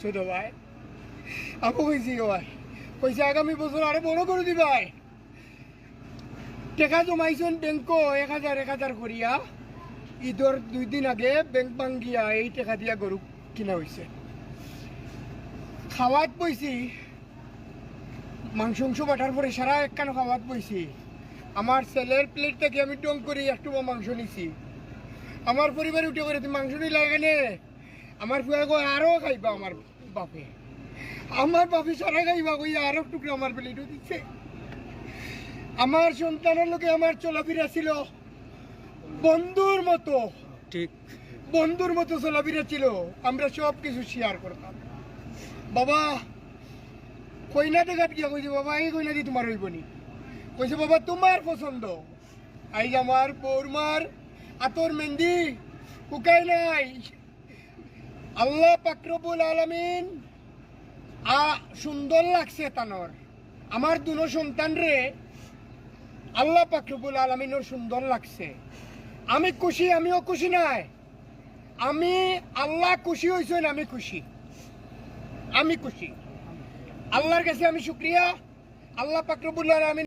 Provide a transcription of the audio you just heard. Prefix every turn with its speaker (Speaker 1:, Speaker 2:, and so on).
Speaker 1: ছোট ভাই। আপু কইছি ভাই। কইছে আগামী বছর আরও বড় করে দিবাই টেকা জমাইছেন ব্যাংক, এক হাজার এক হাজার করিয়া। ঈদর দুই দিন আগে ব্যাংক ভাঙ্গিয়া এই টেকা দিয়া গরু কিনা হয়েছে খাওয়াত বইছি। মাংস অংশ বাটার পরে সারা একখান খাওয়াত বইছি। আমার ছেলের প্লেট থেকে আমি ডং করে একটু মাংস নিছি। আমার পরিবারে উঠে করে মাংস নিলে এখানে? আমার ফুয়া গো আরও খাইবা আমার বাপে। আমার বাপে সারা খাইবা কই আরও টুকরো আমার প্লেটও দিচ্ছে। আমার সন্তানের লোকে আমার চলাফেরা ছিল বন্ধুর মতো।
Speaker 2: ঠিক।
Speaker 1: বন্ধুর মতো চলাফেরা ছিল আমরা সব কিছু শেয়ার করতাম। বাবা কইনা দেখাত গিয়া কইছে বাবা এই কইনা দি তোমার হইব নি। কইছে বাবা তোমার পছন্দ। আইজ আমার বৌরমার আতর মেহেন্দি শুকাই নাই। আল্লাহ পাকরবুল আলামিন, আ সুন্দর লাগছে তানর। আমার দুনো সন্তান রে, আল্লাহ পাকরবুল আলমিনের সুন্দর লাগছে। আমি খুশি, আমিও খুশি নাই। আমি আল্লাহ খুশি হয়েছেন আমি খুশি। আমি খুশি। আল্লাহর কাছে আমি শুক্রিয়া। আল্লাহ পাকরবুল্লাহ আলমিন